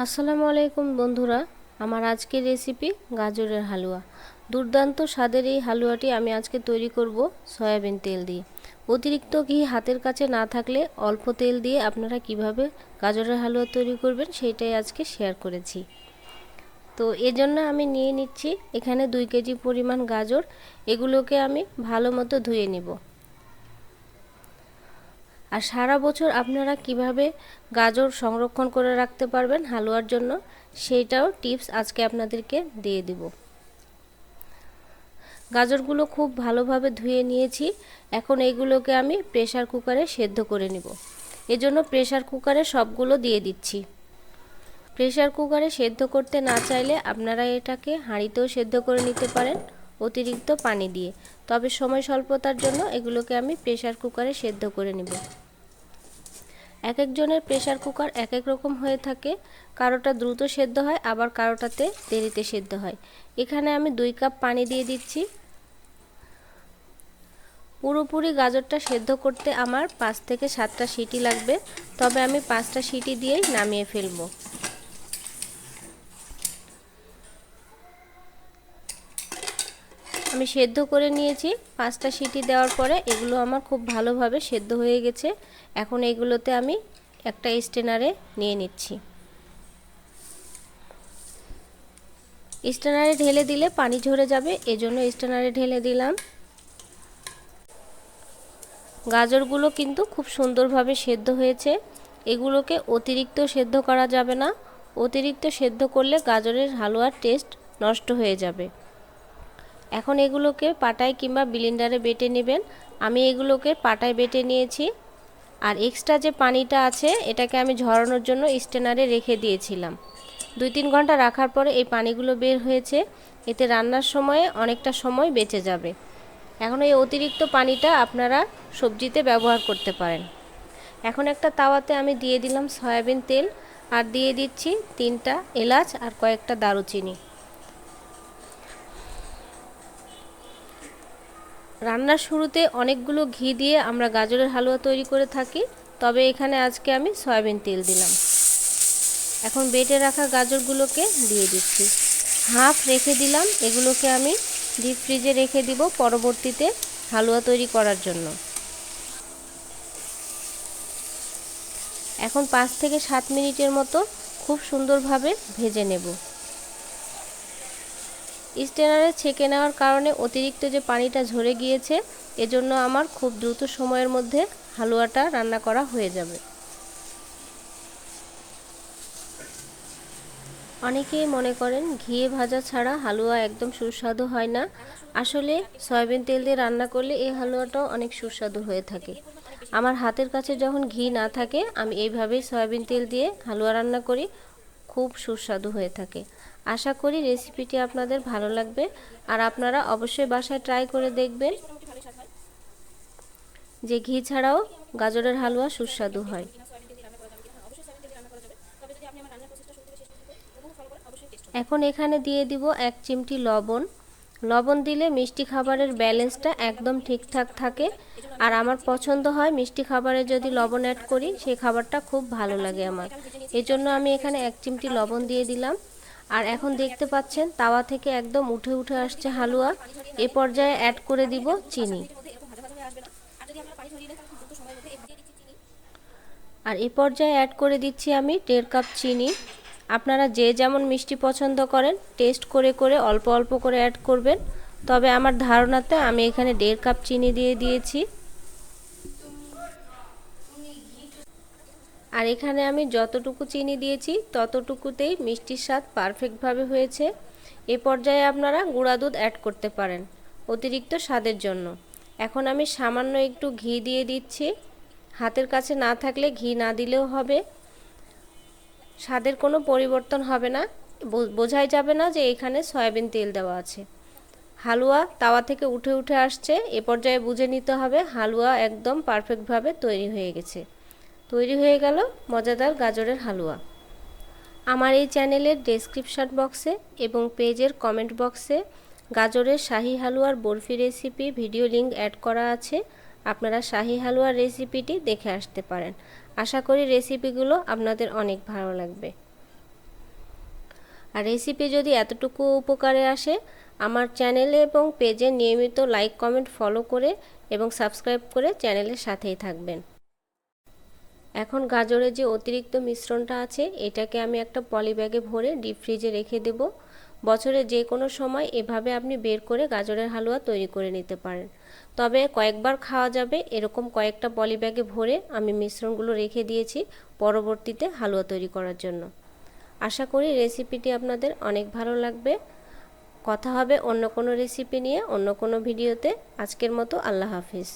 আসসালামু আলাইকুম বন্ধুরা, আমার আজকের রেসিপি গাজরের হালুয়া। দুর্দান্ত স্বাদের এই হালুয়াটি আমি আজকে তৈরি করব সয়াবিন তেল দিয়ে। অতিরিক্ত ঘি হাতের কাছে না থাকলে অল্প তেল দিয়ে আপনারা কীভাবে গাজরের হালুয়া তৈরি করবেন সেটাই আজকে শেয়ার করেছি। তো এজন্য আমি নিয়ে নিচ্ছি এখানে দুই কেজি পরিমাণ গাজর, এগুলোকে আমি ভালো মতো ধুয়ে নিব। আর সারা বছর আপনারা কীভাবে গাজর সংরক্ষণ করে রাখতে পারবেন হালুয়ার জন্য, সেইটাও টিপস আজকে আপনাদেরকে দিয়ে দিব। গাজরগুলো খুব ভালোভাবে ধুয়ে নিয়েছি, এখন এগুলোকে আমি প্রেশার কুকারে সেদ্ধ করে নিব। এজন্য প্রেশার কুকারে সবগুলো দিয়ে দিচ্ছি। প্রেশার কুকারে সেদ্ধ করতে না চাইলে আপনারা এটাকে হাঁড়িতেও সেদ্ধ করে নিতে পারেন অতিরিক্ত পানি দিয়ে। তবে সময় স্বল্পতার জন্য এগুলোকে আমি প্রেশার কুকারে সেদ্ধ করে নিব। এক একজনের প্রেশার কুকার এক এক রকম হয়ে থাকে। কারোটা দ্রুত সেদ্ধ হয়, আবার কারোটাতে দেরিতে সেদ্ধ হয়। এখানে আমি দুই কাপ পানি দিয়ে দিচ্ছি। পুরোপুরি গাজরটা সেদ্ধ করতে আমার পাঁচ থেকে সাতটা সিটি লাগবে। তবে আমি পাঁচটা সিটি দিয়েই নামিয়ে ফেলব। আমি সেদ্ধ করে নিয়েছি। পাঁচটা সিটি দেওয়ার পরে এগুলো আমার খুব ভালোভাবে সেদ্ধ হয়ে গেছে। এখন এগুলোতে আমি একটা স্টেনারে নিয়ে নিচ্ছি। স্টেনারে ঢেলে দিলে পানি ঝরে যাবে, এজন্য স্টেনারে ঢেলে দিলাম। গাজরগুলো কিন্তু খুব সুন্দরভাবে সেদ্ধ হয়েছে। এগুলোকে অতিরিক্ত সেদ্ধ করা যাবে না। অতিরিক্ত সেদ্ধ করলে গাজরের হালুয়ার টেস্ট নষ্ট হয়ে যাবে। এখন এগুলোকে পাটায় কিংবা বিলিন্ডারে বেটে নেবেন। আমি এগুলোকে পাটায় বেটে নিয়েছি। আর এক্সট্রা যে পানিটা আছে, এটাকে আমি ঝরানোর জন্য স্টেনারে রেখে দিয়েছিলাম। দুই তিন ঘণ্টা রাখার পরে এই পানিগুলো বের হয়েছে। এতে রান্নার সময়ে অনেকটা সময় বেঁচে যাবে। এখন এই অতিরিক্ত পানিটা আপনারা সবজিতে ব্যবহার করতে পারেন। এখন একটা তাওয়াতে আমি দিয়ে দিলাম সয়াবিন তেল। আর দিয়ে দিচ্ছি তিনটা এলাচ আর কয়েকটা দারুচিনি। রান্নার শুরুতে অনেকগুলো ঘি দিয়ে আমরা গাজরের হালুয়া তৈরি করে থাকি, তবে এখানে আজকে আমি সয়াবিন তেল দিলাম। এখন বেটে রাখা গাজরগুলোকে দিয়ে দিচ্ছি। হাফ রেখে দিলাম, এগুলোকে আমি ডিপ ফ্রিজে রেখে দিব পরবর্তীতে হালুয়া তৈরি করার জন্য। এখন পাঁচ থেকে সাত মিনিটের মতো খুব সুন্দরভাবে ভেজে নেব। স্টেনারে ছেঁকে নেওয়ার কারণে অতিরিক্ত যে পানিটা ঝরে গিয়েছে, এজন্য আমার খুব দ্রুত সময়ের মধ্যে হালুয়াটা রান্না করা হয়ে যাবে। অনেকেই মনে করেন ঘিয়ে ভাজা ছাড়া হালুয়া একদম সুস্বাদু হয় না। আসলে সয়াবিন তেল দিয়ে রান্না করলে এই হালুয়াটাও অনেক সুস্বাদু হয়ে থাকে। আমার হাতের কাছে যখন ঘি না থাকে, আমি এইভাবেই সয়াবিন তেল দিয়ে হালুয়া রান্না করি, খুব সুস্বাদু হয়ে থাকে। আশা করি রেসিপিটি আপনাদের ভালো লাগবে। আর আপনারা অবশ্যই বাসায় ট্রাই করে দেখবেন যে ঘি ছাড়াও গাজরের হালুয়া সুস্বাদু হয়। এখন এখানে দিয়ে দিব এক চিমটি লবণ। লবণ দিলে মিষ্টি খাবারের ব্যালেন্সটা একদম ঠিকঠাক থাকে। আর আমার পছন্দ হয় মিষ্টি খাবারে যদি লবণ অ্যাড করি, সেই খাবারটা খুব ভালো লাগে আমার। এজন্য আমি এখানে এক চিমটি লবণ দিয়ে দিলাম। আর এখন দেখতে পাচ্ছেন তাওয়া থেকে একদম উঠে উঠে আসছে হালুয়া। এ পর্যায়ে অ্যাড করে দিব চিনি। আর এ পর্যায়ে অ্যাড করে দিচ্ছি আমি দেড় কাপ চিনি। আপনারা যে যেমন মিষ্টি পছন্দ করেন টেস্ট করে করে অল্প অল্প করে অ্যাড করবেন। তবে আমার ধারণাতে আমি এখানে দেড় কাপ চিনি দিয়ে দিয়েছি। আর এখানে আমি যতটুকু চিনি দিয়েছি, ততটুকুতেই মিষ্টির স্বাদ পারফেক্টভাবে হয়েছে। এ পর্যায়ে আপনারা গুঁড়া দুধ অ্যাড করতে পারেন অতিরিক্ত স্বাদের জন্য। এখন আমি সামান্য একটু ঘি দিয়ে দিচ্ছি। হাতের কাছে না থাকলে ঘি না দিলেও হবে। স্বাদের কোনো পরিবর্তন হবে না। বোঝাই যাবে না যে এখানে সয়াবিন তেল দেওয়া আছে। হালুয়া তাওয়া থেকে উঠে উঠে আসছে। এ পর্যায়ে বুঝে নিতে হবে হালুয়া একদম পারফেক্টভাবে তৈরি হয়ে গেছে। তৈরি হয়ে গেল মজাদার গাজরের হালুয়া। আমার এই চ্যানেলের ডেসক্রিপশান বক্সে এবং পেজের কমেন্ট বক্সে গাজরের শাহি হালুয়ার barfi recipe video link add করা আছে। আপনারা শাহি হালুয়ার রেসিপিটি দেখে আসতে পারেন। আশা করি রেসিপিগুলো আপনাদের অনেক ভালো লাগবে। আর রেসিপি যদি এতটুকু উপকারে আসে, আমার চ্যানেলে এবং পেজে নিয়মিত লাইক কমেন্ট ফলো করে এবং সাবস্ক্রাইব করে চ্যানেলের সাথেই থাকবেন। এখন গাজরের যে অতিরিক্ত মিশ্রণটা আছে, এটাকে আমি একটা পলি ব্যাগে ভরে ডিপ ফ্রিজে রেখে দেব। বছরে যে কোনো সময় এভাবে আপনি বের করে গাজরের হালুয়া তৈরি করে নিতে পারেন। তবে কয়েকবার খাওয়া যাবে, এরকম কয়েকটা পলি ব্যাগে ভরে আমি মিশ্রণগুলো রেখে দিয়েছি পরবর্তীতে হালুয়া তৈরি করার জন্য। আশা করি রেসিপিটি আপনাদের অনেক ভালো লাগবে। কথা হবে অন্য কোনো রেসিপি নিয়ে অন্য কোনো ভিডিওতে আজকের মতো আল্লাহ হাফিজ।